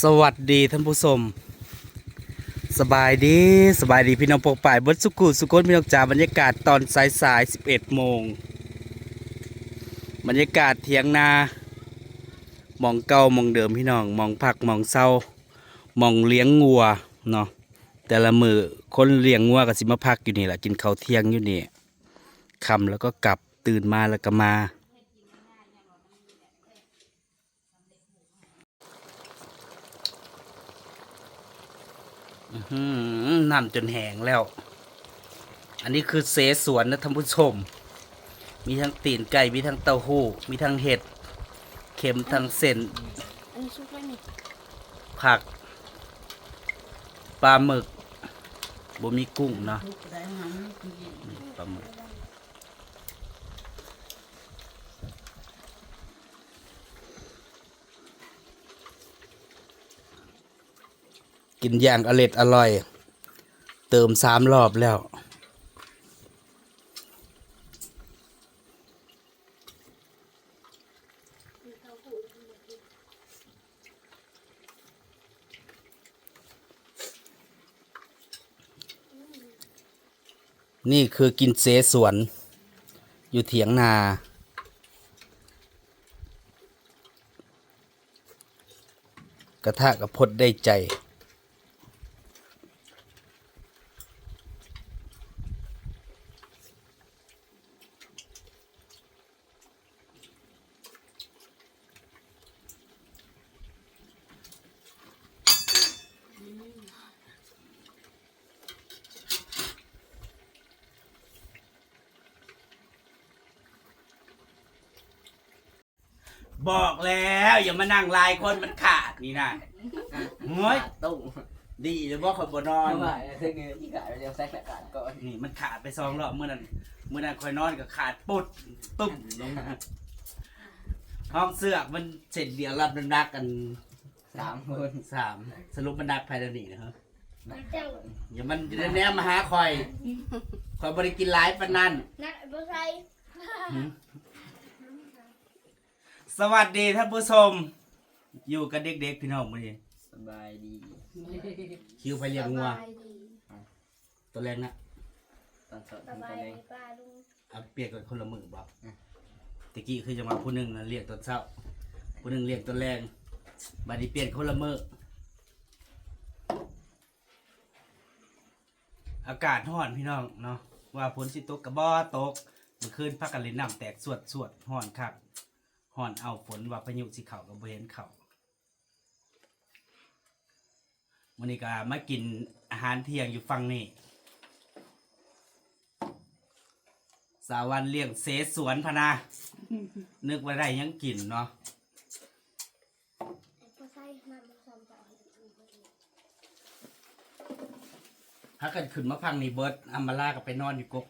สวัสดีท่านผู้ชมสบายดีสบายดีพี่น้องปกป่ายบดสุกุสุกนพี่น้องจ๋าบรรยากาศตอนสายสายๆ11โมงบรรยากาศเถียงนาหมองเก่าหมองเดิมพี่น้องหมองผักหมองเศร้าหมองเลี้ยงงัวเนาะแต่ละมือคนเลี้ยงงัวก็สิมาพักอยู่นี่แหละกินข้าวเที่ยงอยู่นี่คำแล้วก็กลับตื่นมาแล้วก็มา อื้อหือ น้ำจนแห้งแล้ว อันนี้คือเสสวนนะท่านผู้ชม มีทั้งตีนไก่ มีทั้งเต้าหู้ มีทั้งเห็ด เข็มทั้งเส้น อันนี้ซุปแล้วนี่ผัก ปลาหมึกบ่มีกุ้งเนาะนี่ปลาหมึก กินอย่างอร็ดอร่อย เติมสามรอบแล้ว นี่คือกินเสสวน อยู่เถียงนากระทะกับพดได้ใจ บอกแล้วอย่ามานั่งลายคนมันขาดนี่นะเฮ้ยตุ้งดีหรือว่าคนบนอนทำไมถึงที่ขายเรียกแซกแลกการก่อนนี่มันขาดไปสองรอบเมื่อนั้นเมื่อนั้นคอยนอนก็ขาดปุดตุ้มลงมาห้องเสื้อมันเสร็จเดียวรับน้ำหนักกันสามคนสามสรุปมันหนักภายในนี้นะครับเจ้าอย่ามันจะแนมมาหาคอยคอยบริกินหลายปานนั้นนักบ่ใส่ สวัสดีท่านผู้ชม อยู่กับเด็กๆพี่น้องมือนี้สบายดี คิวไปเลี้ยงงัวสบายดีตัวแรกนะตอนสอนสทำบาตัยวเอดีงป้าลุงเอาเปรียกกับคนละมือบอกอืมตะกี้คือจะมาผู้หนึ่งนะเรียกตัวเช้าผู้หนึ่งเรียกตัวแรงบัดนี้เปลี่ยนคนละมืออากาศร้อนพี่น้องเนาะว่าฝนสิตกกระบอตกเมื่อคืนพักกันเล่นน้ำแตกสวดสวดร้อนคัก ร้อนเอาฝนว่าพายุสิเข่ากับเห็นเข่าวันนี้ก็มากินอาหารเที่ยงอยู่ฝั่งนี้สาวันเลี้ยงเสสวนพะนานึกว่าได้หยังกินเนาะบ่ใส่น้ำบ่ซ้ำต่อถ้าเกิดขึ้นมาพังนี่เบิร์ดอัมมาลาก็ไปนอนอยู่กก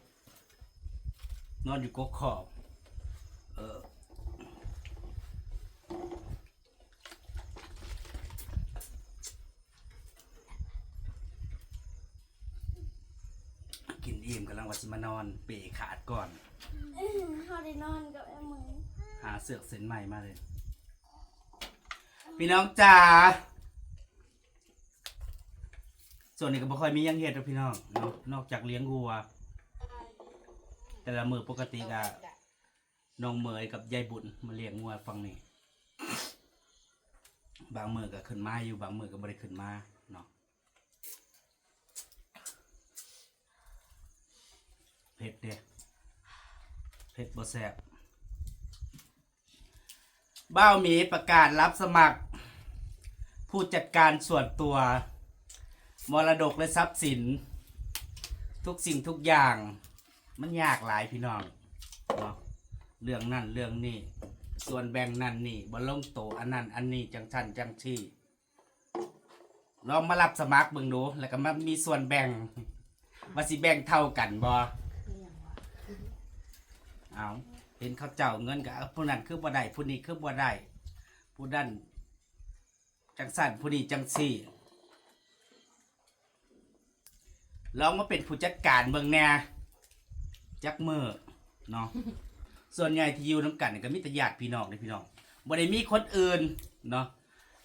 นอนอยู่กกขอบ เออ กิน อิ่มกำลังว่าสิมานอนเปรขาดก่อนเฮาได้นอนกับไอ้มือหาเสือกเส้นใหม่มาเลย พี่น้องจ๋าส่วนนี้ก็บ่ค่อยมีหยังเฮ็ดหรอกพี่น้องเนาะนอกจากเลี้ยงวัว แต่ละมือปกติก็น้องเหมยกับยายบุญมาเลี้ยงวัวฟังนี่บางมือก็ขึ้นมาอยู่บางมือก็บ่ได้ขึ้นมาเนาะเผ็ดเด้เผ็ดบ่แซ่บบ้าวหมีประกาศรับสมัคร ผู้จัดการส่วนตัว มรดกและทรัพย์สิน ทุกสิ่งทุกอย่าง มันยากหลายพี่น้องเนาะเรื่องนั่นเรื่องนี้ ส่วนแบ่งนั่นนี่บนลงโตอันนั้นอันนี้จังชันจังที่ลองมารับสมัครเบิ่งดู แล้วก็มามีส่วนแบ่งว่าสิแบ่งเท่ากันบ่ เอาเห็นเขาเจ้าเงินกับผู้นั้นคือบ่ได้ผู้นี้คือบ่ได้ผู้นั้นจังสั่นผู้นี้จังสี่ลองมาเป็นผู้จัดการเบิ่งแหน่จักมือเนาะส่วนใหญ่ที่อยู่น้ำกันนี่ก็มีแต่ญาติพี่น้องเลยพี่น้องบ่ได้มีคนอื่นเนาะ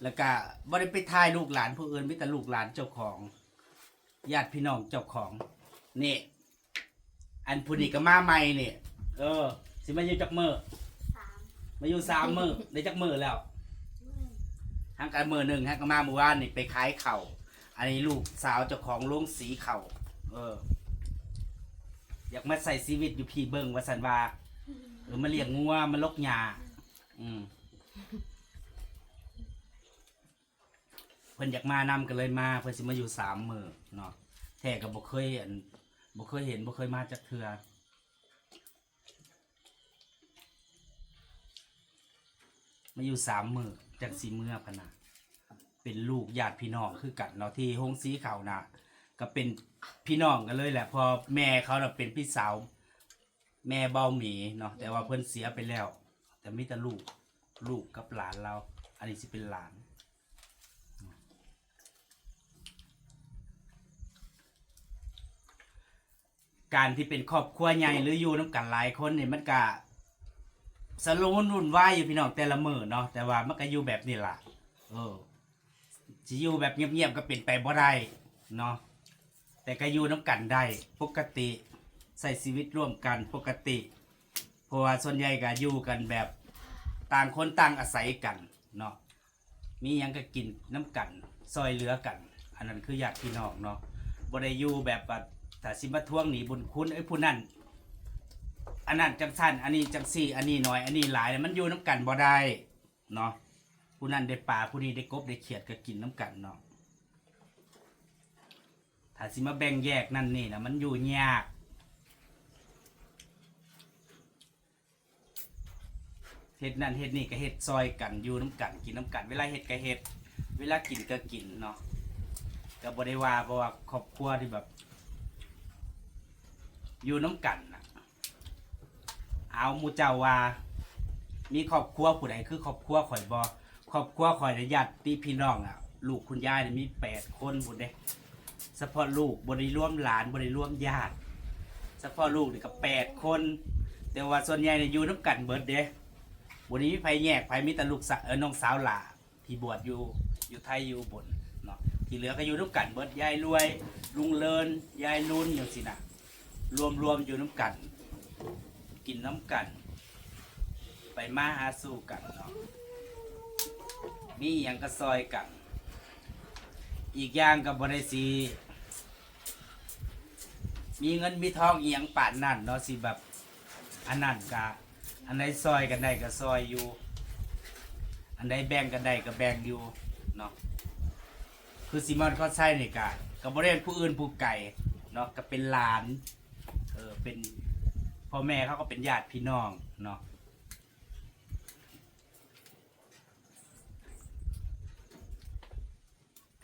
แล้วก็บ่ได้ไปถ่ายลูกหลานผู้อื่นมีแต่ลูกหลานเจ้าของญาติพี่น้องเจ้าของนี่อันผู้นี้ก็มาใหม่เนี่ย เออ สิมาอยู่จักมือสามมาอยู่สามมือได้จักมือแล้วทางการมือหนึ่งฮะก็มาเมื่อวานนี่ไปขายเข่าวอันนี้ลูกสาวเจ้าของโรงสีเข่าวเออ อยากมาใส่ชีวิตอยู่พี่เบิงว่าสันว่าหรือมาเลี้ยงงัวมาลกหญ้าอืมเพิ่นอยากมานำกันเลยมาเพิ่นสิมาอยู่สามมือเนาะแท้ก็บ่เคยอันบ่เคยเห็นบ่เคยมาจักเทื่อ มาอยู่สามมือจักสีเมื่อพะนะเป็นลูกญาติพี่น้องคือกันเนาะที่ฮงสีเขาน่ะก็เป็นพี่น้องกันเลยแหละ พอแม่เขาน่ะเป็นพี่สาว แม่เบ้าหมีเนาะแต่ว่าเพิ่นเสียไปแล้ว แต่มีแต่ลูกลูกกับหลานเรา อันนี้สิเป็นหลานการที่เป็นครอบครัวใหญ่หรืออยู่น้ำกันหลายคนเนี่ยมันก็ สลุนวุ่นวายอยู่พี่น้องแต่ละมือเนาะแต่ว่ามันก็อยู่แบบนี้ล่ะเออสิอยู่แบบเงียบๆก็เป็นไปบ่ได้เนาะแต่ก็อยู่น้ำกันได้ปกติใส่ชีวิตร่วมกันปกติ เพราะว่าส่วนใหญ่ก็อยู่กันแบบต่างคนต่างอาศัยกันเนาะมียังก็กินน้ำกันซอยเหลือกัน อันนั้นคือญาติพี่น้องเนาะบ่ได้อยู่แบบว่าถ้าสิมาทวงหนีบุญคุณไอ้ผู้นั้น อันนั้นจังสั้นอันนี้จังสี่ อันนี้น้อย อันนี้หลายมันอยู่น้ำกันบ่ได้เนาะผู้นั้นได้ปลาผู้นี้ได้กบได้เขียดก็กินน้ำกันเนาะถ้าสิมาแบ่งแยกนั่นนี่นะมันอยู่ยากเฮ็ดนั่นเฮ็ดนี่ก็เฮ็ดซอยกันอยู่น้ำกันกินน้ำกัน เวลาเฮ็ดก็เฮ็ด เวลากินก็กินเนาะก็บ่ได้ว่าเพราะว่าครอบครัวที่แบบ อยู่น้ำกันนะ เอาหมูเจ้าว่า มีครอบครัวผู้ใดคือครอบครัวข่อยบ่ครอบครัวข่อยในญาติพี่น้องอะ ลูกคุณยายเนี่ยมีแปดคนบุญเด้เฉพาะลูกบริร่วมหลานบริร่วมญาติเฉพาะลูกนี่ก็แปดคน แต่ว่าส่วนใหญ่เนี่ยอยู่น้ำกันเบิดเด้วันนี้มีไผแยกไผมีแต่ลูกสาวเออน้องสาวหล่าที่บวชอยู่อยู่ไทยอยู่บนเนาะที่เหลือก็อยู่น้ำกันเบิดยายรวย ลุงเลินยายนุ่นอย่างสินะรวมรวมอยู่น้ำกัน กินน้ำกัน ไปมาหาสู่กันเนาะมีอย่างก็ซอยกัน อีกอย่างกับบริสีมีเงินมีทองอียงป่านนั่นเนาะสิแบบอันนั้นกะอันไหนซอยกันได้ก็ซอยอยู่ อันไหนแบ่งกันได้ก็แบ่งอยู่เนาะคือซีมอนเขาใช่นี่กะกับบริเวณผู้อื่นผู้ไก่เนาะก็เป็นหลานเออเป็น พ่อแม่เขาก็เป็นญาติพี่น้องเนาะ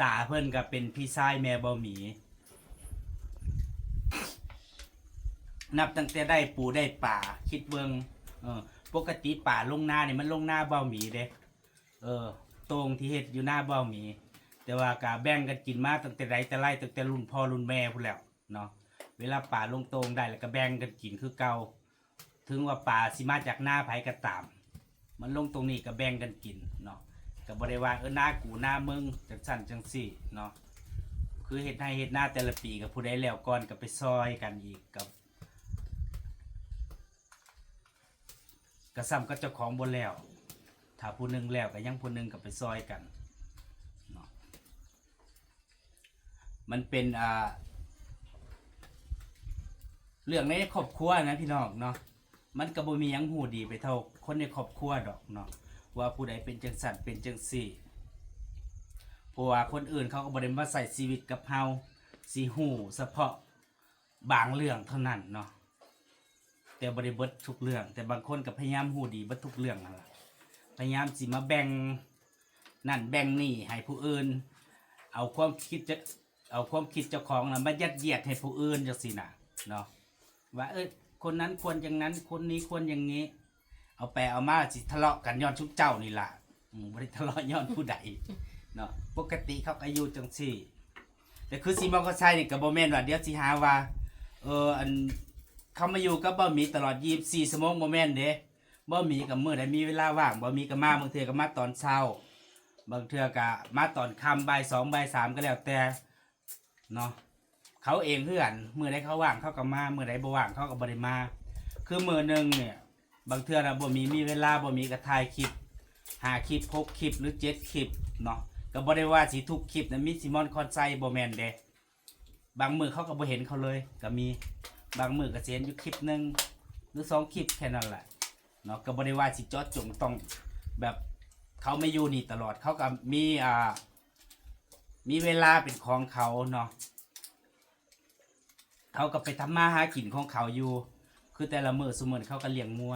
ตาเพื่อนก็เป็นพี่ชายแม่บอหมี นับตั้งแต่ได้ปูได้ป่าคิดเบิงเออปกติป่าลงหน้าเนี่ยมันลงหน้าเบ้าหมีเด้เออ ตรงที่เฮ็ดอยู่หน้าเบ้าหมี แต่ว่ากาแบ่งกันกินมาตั้งแต่ไรแต่ไรตั้งแต่รุ่นพ่อรุ่นแม่พูนแล้วเนาะ เวลาป่าลงตรงได้แล้วก็แบ่งกันกินคือเก่าถึงว่าป่าสิมาจากหน้าไผก็ตาม มันลงตรงนี้ก็แบ่งกันกินเนาะก็บ่ได้ว่าเออหน้ากูหน้ามึงจังสั่นจังสี่เนาะคือเฮ็ดให้เฮ็ดหน้าแต่ละปีกับผู้ใดแล้วก่อนก็ไปซอยกันอีกกับกระซ้ำก็เจ้าของบนแล้ว ถ้าผู้หนึ่งแล้วก็ยังผู้หนึ่งก็ไปซอยกันเนาะมันเป็นอ่า เรื่องในครอบครัวนะพี่น้องเนาะมันก็บ่มีหยังหูดีไปเท่าคนในครอบครัวดอกเนาะว่าผู้ใดเป็นจังสันเป็นจังสี่เพราะว่าคนอื่นเขาก็บ่ได้มาใส่ชีวิตกับเฮาสีหูเฉพาะบางเรื่องเท่านั้นเนาะแต่บริบททุกเรื่อง แต่บางคนก็พยายามหูดีเบัดทุกเรื่องนั่นล่ะพยายามสิมาแบ่งนั่นแบ่งนี่ให้ผู้อื่น เอาความคิดจะเอาความคิดเจ้าของนะมายัดเยียดให้ผู้อื่นจังสินะเนาะ ว่าเอ้ยคนนั้นควรอย่างนั้น คนนี้ควรอย่างนี้ เอาไปเอามาสิทะเลาะกันย้อนชุกเจ้านี่ล่ะอืมบริทะเลาะย้อนผู้ใดเนาะปกติเขาก็อยู่จังสี่ แต่คือซีมองก็ใช่นี่กับโบแมนว่าเดี๋ยวสิหาว่า เอออันเขามาอยู่กับบ่หมีตลอด24ชั่วโมงบ่แมนเด้บ่หมีกับมื้อใดมีเวลาว่างบ่หมีก็มาบางเทื่อก็มาตอนเช้า บางเทือกะมาตอนค่ำบ่ายสองบ่ายสามก็แล้วแต่เนาะ เขาเองเพื่อนมือใดเขาว่างเขาก็มามือใดบ่ว่างเขาก็บ่ได้มา คือมือหนึ่งเนี่ย บางเทื่อนะบ่มีมีเวลาบ่มีกระถ่ายคลิปหาคลิปหกคลิปหรือเจ็ดคลิปเนาะก็บ่ได้ว่าสิทุกคลิปนะมีซิมอนคอนไซบ่แมนเดบางมือเขาก็บ่เห็นเขาเลย ก็มีบางมือก็สิเห็นอยู่คลิปหนึ่งหรือสองคลิปแค่นั้นแหละเนาะก็บ่ได้ว่าสิจาะจงต้องแบบเขาไม่อยู่นี่ตลอดเขาก็มีอ่ามีเวลาเป็นของเขาเนาะ เขาก็ไปทำมาหากินของเขาอยู่ คือแต่ละมือสมมติเขาก็เลี้ยงงัว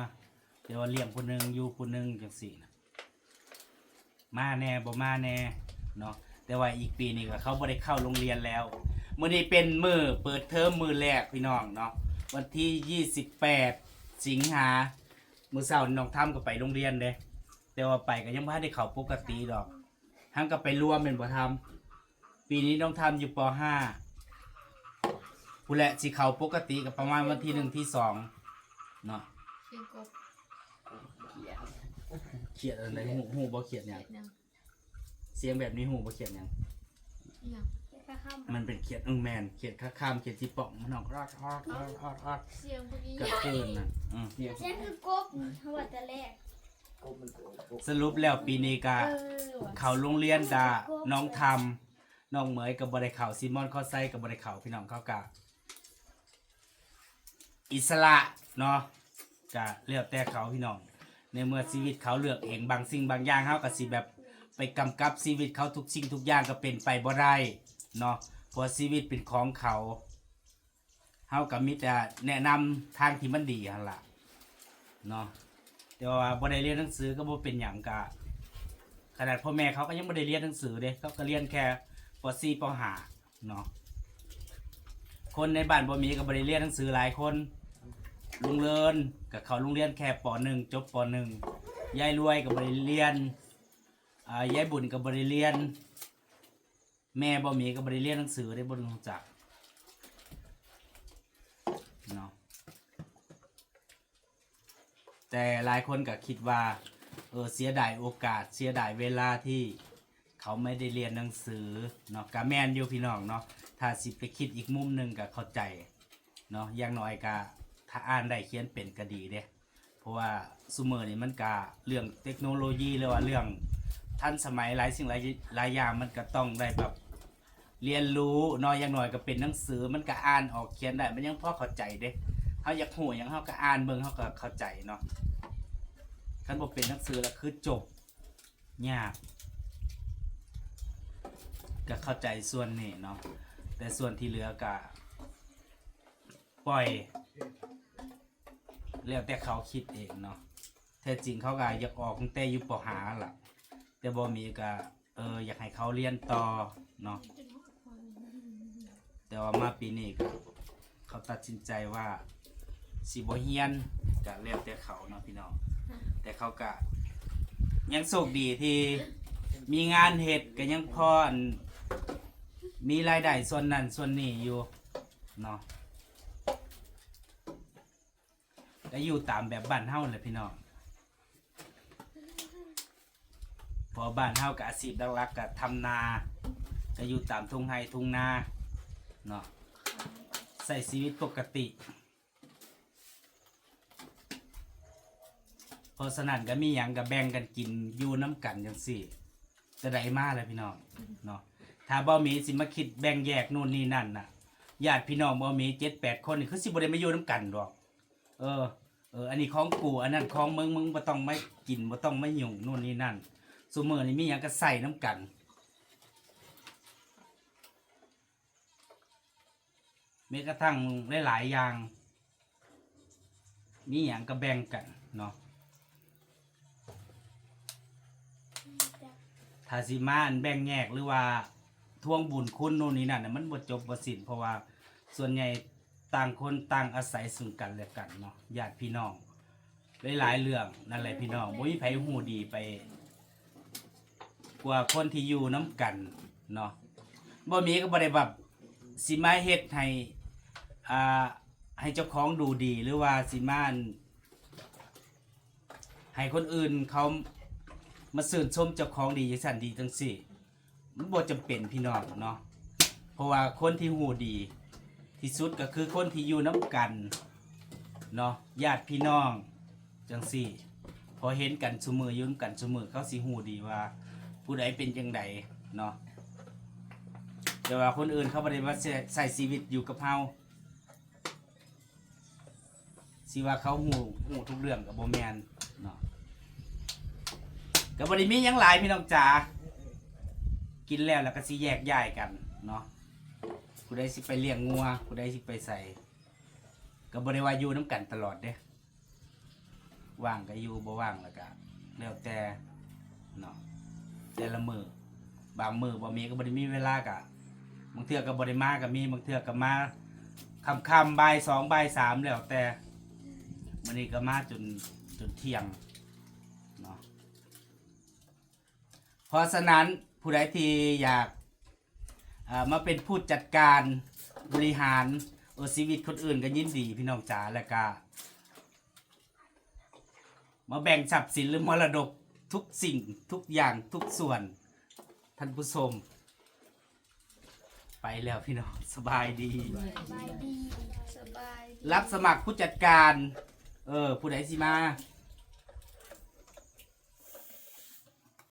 เดี๋ยวเลี้ยงผู้หนึ่งอยู่ผู้หนึ่งจังสี่นะมาแน่บ่มาแน่เนาะแต่ว่าอีกปีนี้ก็เขาบ่ได้เข้าโรงเรียนแล้วมื้อนี้เป็นมือเปิดเทอมมือแรกพี่น้องเนาะวันที่ 28 สิงหามือเช้าน้องทำก็ไปโรงเรียนเด้แต่ว่าไปก็ยังบ่ทันได้เข้าปกติดอกทั้งก็ไปรวมเป็นบ่ทำปีนี้น้องทำอยู่ป .5 ผู้แหละสิเข้าปกติก็ประมาณวันที่หนึ่งที่สองเนาะเชียงกบเขียนเขียดอะไรหูหูบ่เขียดหยังเวียดนามเสียงแบบนี้หูบ่เขียดหยังอหย่างแค่ข้ามมันเป็นเขียดอึ้งแมนเขียดข้าข้ามเขียดที่ป่องมันออกรอดรอดรอดรอดรอดเสียงพวกนี้กระเกินน่ะอืมเขียนเช่นคือกบเขาว่าแต่แรกกบมันโกงกบสรุปแล้วปีนี้ก็เออว่ะเขาโรงเรียนดาน้องทำน้องเหมยกับบริเขาซิมอนเข้าไซกับบริเขาพี่น้องเขากะ อิสระเนาะกะเลือกแต่เขาพี่น้อง ในเมื่อชีวิตเขาเลือกเองบางสิ่งบางอย่างเขาก็สิแบบไปกำกับชีวิตเขาทุกสิ่งทุกอย่างก็เป็นไปบ่ได้เนาะเพราะชีวิตเป็นของเขาเขาก็มีแต่แนะนำทางที่มันดีหั่นล่ะเนาะแต่ว่าบ่ได้เรียนหนังสือก็บ่เป็นหยังกะขนาดพ่อแม่เขาก็ยังไม่ได้เรียนหนังสือเด้เขาก็เรียนแค่ป .4 ป .5 เนาะคนในบ้านบ่มีก็บ่ได้เรียนหนังสือหลายคน ลุงเลินกับเขาโรงเรียนแค่ป .1 จบป .1 ยายรวยก็บ่ได้เรียนอ่ายายบุญก็บ่ได้เรียน แม่บ่มีก็บ่ได้เรียนหนังสือได้บ่รู้จักเนาะแต่หลายคนก็คิดว่าเออเสียดายโอกาสเสียดายเวลาที่เขาไม่ได้เรียนหนังสือเนาะกะแมนอยู่พี่น้องเนาะถ้าสิไปคิดอีกมุมหนึ่งก็เข้าใจเนาะอย่างน้อยก็ ถ้าอ่านได้เขียนเป็นก็ดีเด้เพราะว่าซูเมอร์นี่มันก็เรื่องเทคโนโลยีหรือว่าเรื่องทันสมัยหลายสิ่งหลายหลายอย่างมันก็ต้องได้แบบเรียนรู้เนาะอย่างน้อยก็เป็นหนังสือมันก็อ่านออกเขียนได้มันยังพอเข้าใจเด้เขาอยากหูหยังเขาก็อ่านเบิ่งเขาก็เข้าใจเนาะคันบอกเป็นหนังสือแล้วคือจบยากก็เข้าใจส่วนนี้เนาะแต่ส่วนที่เหลือก็ปล่อย แล้วแต่เขาคิดเองเนาะแท้จริงเขาก็อยากออกตั้งแต่อยู่ปหาล่ะ แต่บ่มีก็เอออยากให้เขาเรียนต่อเนาะแต่ว่ามาปีนี้ก็เขาตัดสินใจว่าสิบ่เฮียนก็แล้วแต่เขาเนาะพี่น้องแต่เขาก็ยังโชคดีที่มีงานเห็ดก็ยังพออันมีรายได้ส่วนนั้นส่วนนี้อยู่เนาะ ก็อยู่ตามแบบบ้านเฮาเลยพี่น้องพอบ้านเฮากับอาชีพหลักๆก็ทำนา ก็อยู่ตามทุ่งไร่ทุ่งนาเนาะใส่ชีวิตปกติพราะฉะนั้นก็มีหยังก็แบ่งกันกินอยู่น้ำกันจังสี่จะได้มากเลยพี่น้องเนาะถ้าบ่มีสิมาคิดแบ่งแยกนู่นนี่นั่นน่ะญาติพี่น้องบ่มีเจ็ดแปดคนนี่คือสิบ่ได้มาอยู่น้ำกันดอก เออ เอออันนี้ของกูอันนั้นของมึงมึงบ่ต้องไม่กินบ่ต้องไม่ยุ่งนู่นนี่นั่นซุมื้อนี้มีหยังก็ใส่น้ำกันแม้กระทั่งหลายๆอย่าง มีหยังก็แบ่งกันเนาะถ้าสิมาอันแบ่งแยกหรือว่าทวงบุญคุณโน่นนี่นั่นน่ะมันบ่จบบ่สิ้นเพราะว่าส่วนใหญ่ ต่างคนต่างอาศัยซึ่งกันและกันเนาะญาติพี่น้องหลายๆเรื่องนั่นแหละพี่น้องบ่มีไผฮู้ดีไป กว่าคนที่อยู่น้กันเนาะบ่มีก็บ่ได้แบบสิมาเฮ็ดให้อ่าให้เจ้าของดูดีหรือว่าสิมานให้คนอื่นเขามาสื่นชมเจ้าของดีจังสันดีจังสี่มันบ่จำเป็นพี่น้องเนาะเพราะว่าคนที่หูดี ที่สุดก็คือคนที่อยู่น้ำกันเนาะญาติพี่น้องจังสี่ พอเห็นกันซุมือยุ่นกันซุมือเขาสิหูดีว่า ผู้ใดเป็นจังใดเนาะแต่ว่าคนอื่นเขาบ่ได้มาใส่ชีวิตอยู่กับเฮาสิว่าเขาหูหูทุกเรื่องกับโบแมนเนาะกับบริมียังหลายพี่น้องจ๋ากินแล้วแล้วก็สิแยกย้ายกันเนาะ ผู้ใดสิไปเลี้ยงงัวผู้ใดสิไปใส่กับบริวาอยู่น้ำกันตลอดเด้ว่างก็อยู่บ่ว่างแล้วก็แล้วแต่เนาะแต่ละมือบางมือบ่มีก็บ่ได้มีเวลากะบางเทื่อก็บ่ได้มาก็มีบางเทื่อก็มาค่ำๆบ่ายสองบ่ายสามแล้วแต่วันนี้ก็มาจนจนเที่ยงเนาะเพราะฉะนั้นผู้ใดที่อยาก อ่อมาเป็นผู้จัดการบริหารเออชีวิตคนอื่นก็ยินดีพี่น้องจ๋าแล้วก็มาแบ่งทรัพย์สินหรือมรดกทุกสิ่งทุกอย่างทุกส่วน ท่านผู้ชมไปแล้วพี่น้องสบายดี สบายดีสบายดีรับสมัครผู้จัดการ เออ ผู้ใดสิมาส